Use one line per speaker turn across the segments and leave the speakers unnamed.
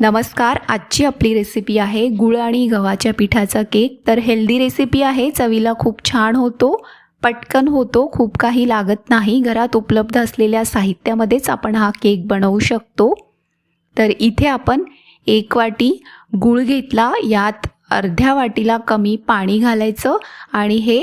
नमस्कार आजची आपली रेसिपी आहे गुळ आणि गव्हाच्या पिठाचा केक तर हेल्दी रेसिपी आहे चवीला खूप छान होतो पटकन होतो खूप काही लागत नाही. घरात उपलब्ध असलेल्या साहित्यामध्येच आपण हा केक बनवू शकतो. तर इथे आपण एक वाटी गुळ घेतला यात अर्ध्या वाटीला कमी पाणी घालायचं आणि हे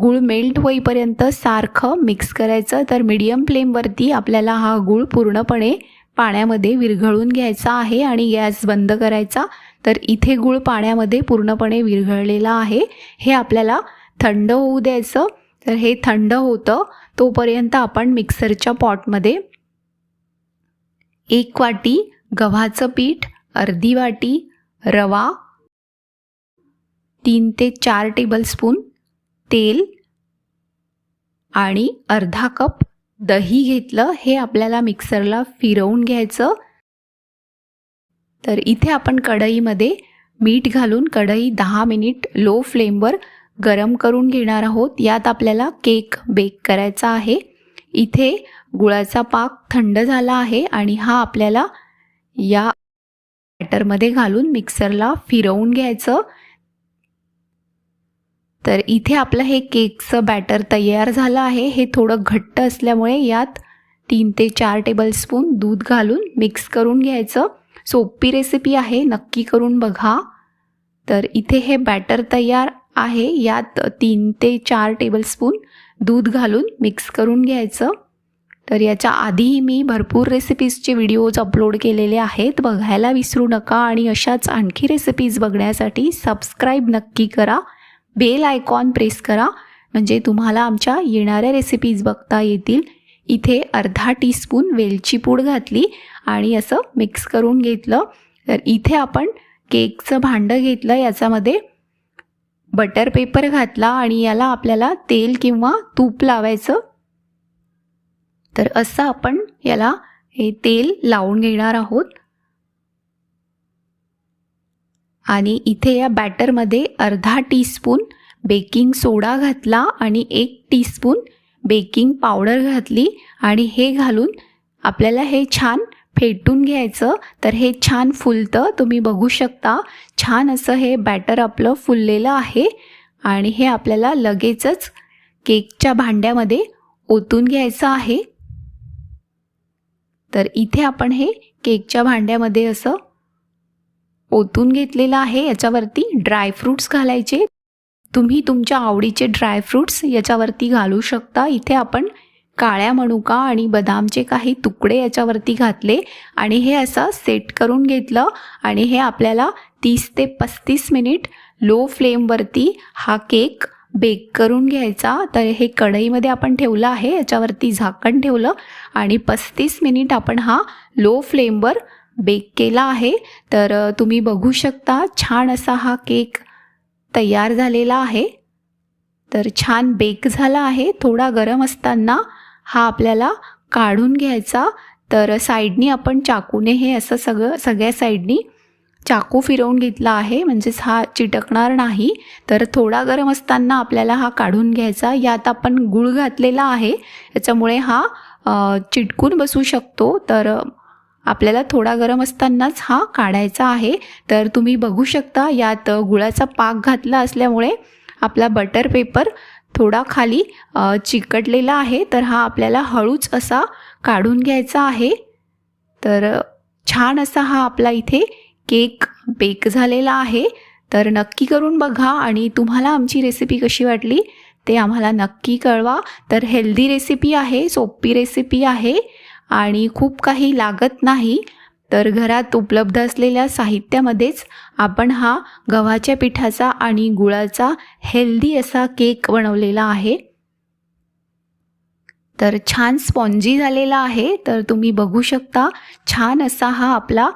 गुळ मेल्ट होईपर्यंत सारखं मिक्स करायचं. तर मीडियम फ्लेमवरती आपल्याला हा गुळ पूर्णपणे पाण्यामध्ये विरघळून घ्यायचा आहे आणि गॅस बंद करायचा तर इथे गूळ पाण्यामध्ये पूर्णपणे विरघळलेला आहे. हे आपल्याला थंड होऊ द्यायचं. तर हे थंड होतं तोपर्यंत आपण मिक्सरच्या पॉटमध्ये एक वाटी गव्हाचं पीठ अर्धी वाटी रवा तीन ते चार टेबलस्पून तेल आणि अर्धा कप दही घेतलं हे आपल्याला मिक्सरला फिरवून घ्यायचं. तर इथे आपण कढईमध्ये मीठ घालून कढई दहा मिनिट लो फ्लेमवर गरम करून घेणार आहोत. यात आपल्याला केक बेक करायचा आहे. इथे गुळाचा पाक थंड झाला आहे आणि हा आपल्याला या बॅटरमध्ये घालून मिक्सरला फिरवून घ्यायचं. तर इथे आपलं हे केकचं बॅटर तयार झालं आहे. हे थोडं घट्ट असल्यामुळे यात तीन ते चार टेबलस्पून दूध घालून मिक्स करून घ्यायचं. सोपी रेसिपी आहे नक्की करून बघा. तर इथे हे बॅटर तयार आहे. यात तीन ते चार टेबलस्पून दूध घालून मिक्स करून घ्यायचं. तर याच्या आधीही मी भरपूर रेसिपीजचे व्हिडिओज अपलोड केलेले आहेत. बघायला विसरू नका आणि अशाच आणखी रेसिपीज बघण्यासाठी सबस्क्राईब नक्की करा. बेल आयकॉन प्रेस करा. म्हणजे तुम्हाला आमच्या येणाऱ्या रेसिपीज बघता येतील. इथे अर्धा टीस्पून वेलची पूड घातली आणि असं मिक्स करून घेतलं. तर इथे आपण केकचं भांडं घेतलं. याच्यामध्ये बटर पेपर घातला आणि याला आपल्याला तेल किंवा तूप लावायचं. तर असं आपण याला हे तेल लावून घेणार आहोत. आणि इथे या बॅटरमध्ये अर्धा टीस्पून बेकिंग सोडा घातला आणि एक टीस्पून बेकिंग पावडर घातली आणि हे घालून आपल्याला हे छान फेटून घ्यायचं. तर हे छान फुलतं. तुम्ही बघू शकता. छान असं हे बॅटर आपलं फुललेलं आहे. आणि हे आपल्याला लगेचच केकच्या भांड्यामध्ये ओतून घ्यायचं आहे. तर इथे आपण हे केकच्या भांड्यामध्ये असं ओतून घेतलेलं आहे याच्यावरती ड्रायफ्रूट्स घालायचे. तुम्ही तुमच्या आवडीचे ड्रायफ्रूट्स याच्यावरती घालू शकता. इथे आपण काळ्या मनुका आणि बदामचे काही तुकडे याच्यावरती घातले आणि हे असं सेट करून घेतलं आणि हे आपल्याला तीस ते पस्तीस मिनिट लो फ्लेमवरती हा केक बेक करून घ्यायचा. तर हे कढईमध्ये आपण ठेवलं आहे याच्यावरती झाकण ठेवलं आणि पस्तीस मिनिट आपण हा लो फ्लेमवर बेक केला आहे तर तुम्ही बघू शकता छान असा हा केक तयार झालेला आहे. तर छान बेक झाला आहे. थोडा गरम असताना हा आपल्याला काढून घ्यायचा. तर साईडनी आपण चाकूने हे असं सगळं सगळ्या साईडनी चाकू फिरवून घेतला आहे. म्हणजेच हा चिटकणार नाही. तर थोडा गरम असताना आपल्याला हा काढून घ्यायचा. यात आपण गुळ घातलेला आहे. याच्यामुळे हा चिटकून बसू शकतो. तर आपल्याला थोडा गरम असतानाच हा काढायचा आहे. तर तुम्ही बघू शकता यात गुळाचा पाक घातला असल्यामुळे आपला बटर पेपर थोडा खाली चिकटलेला आहे. तर हा आपल्याला हळूच असा काढून घ्यायचा आहे. तर छान असा हा आपला इथे केक बेक झालेला आहे. तर नक्की करून बघा आणि तुम्हाला आमची रेसिपी कशी वाटली ते आम्हाला नक्की कळवा. तर हेल्दी रेसिपी आहे सोपी रेसिपी आहे. आणि खूप काही लागत नाही तर घरात उपलब्ध असलेल्या साहित्यामध्येच आपण हा गव्हाच्या पिठाचा आणि गुळाचा हेल्दी असा केक बनवलेला आहे. तर छान स्पॉन्जी झालेला आहे तर तुम्ही बघू शकता छान असा हा आपला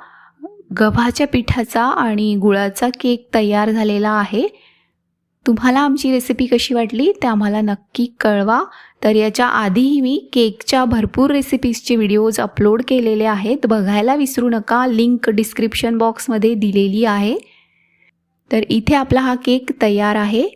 गव्हाच्या पिठाचा आणि गुळाचा केक तयार झालेला आहे. तुम्हाला आमची रेसिपी कशी वाटली ते आम्हाला नक्की कळवा. तर याच्या आधीही मी केकच्या भरपूर रेसिपीजचे व्हिडिओज अपलोड केलेले आहेत. बघायला विसरू नका लिंक डिस्क्रिप्शन बॉक्समध्ये दिलेली आहे. तर इथे आपला हा केक तयार आहे.